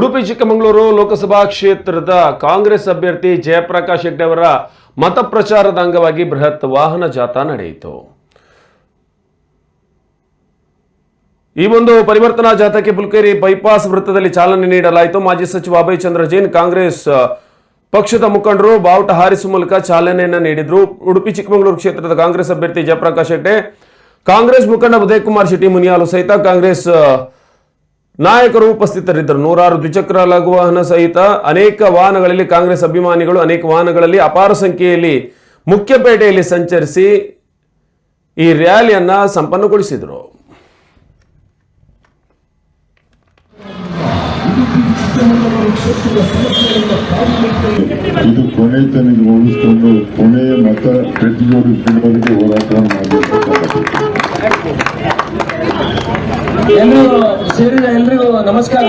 ಉಡುಪಿ, ಚಿಕ್ಕಮಗಳೂರು ಲೋಕಸಭಾ ಕ್ಷೇತ್ರದ ಕಾಂಗ್ರೆಸ್ ಅಭ್ಯರ್ಥಿ ಜಯಪ್ರಕಾಶ್ ಹೆಗ್ಡೆ ಅವರ ಮತ ಪ್ರಚಾರದ ಅಂಗವಾಗಿ ಬೃಹತ್ ವಾಹನ ಜಾಥಾ ನಡೆಯಿತು. ಈ ಒಂದು ಪರಿವರ್ತನಾ ಜಾಥಾಕ್ಕೆ ಪುಲ್ಕೇರಿ ಬೈಪಾಸ್ ವೃತ್ತದಲ್ಲಿ ಚಾಲನೆ ನೀಡಲಾಯಿತು. ಮಾಜಿ ಸಚಿವ ಅಭಯ್ ಚಂದ್ರ ಜೈನ್, ಕಾಂಗ್ರೆಸ್ ಪಕ್ಷದ ಮುಖಂಡರು ಬಾವುಟ ಹಾರಿಸುವ ಮೂಲಕ ಚಾಲನೆಯನ್ನು ನೀಡಿದ್ರು. ಉಡುಪಿ, ಚಿಕ್ಕಮಗಳೂರು ಕ್ಷೇತ್ರದ ಕಾಂಗ್ರೆಸ್ ಅಭ್ಯರ್ಥಿ ಜಯಪ್ರಕಾಶ್ ಹೆಗ್ಡೆ, ಕಾಂಗ್ರೆಸ್ ಮುಖಂಡ ಉದಯ್ ಕುಮಾರ್ ಶೆಟ್ಟಿ, ಮುನಿಯಾಲು ಸಹಿತ ಕಾಂಗ್ರೆಸ್ ನಾಯಕರು ಉಪಸ್ಥಿತರಿದ್ದರು. ನೂರಾರು ದ್ವಿಚಕ್ರ ಲಘು ವಾಹನ ಸಹಿತ ಅನೇಕ ವಾಹನಗಳಲ್ಲಿ ಕಾಂಗ್ರೆಸ್ ಅಭಿಮಾನಿಗಳು ಅನೇಕ ವಾಹನಗಳಲ್ಲಿ ಅಪಾರ ಸಂಖ್ಯೆಯಲ್ಲಿ ಮುಖ್ಯಪೇಟೆಯಲ್ಲಿ ಸಂಚರಿಸಿ ಈ ರ್ಯಾಲಿಯನ್ನ ಸಂಪನ್ನಗೊಳಿಸಿದರು. ಇದು ಕೊನೆ ಕೊನೆಯ ಮತ ಪ್ರತಿಯೊಂದು ಹೋರಾಟ ಮಾಡಬೇಕು ಎಲ್ಲರೂ ಸೇರಿದ ಎಲ್ರಿಗೂ ನಮಸ್ಕಾರ.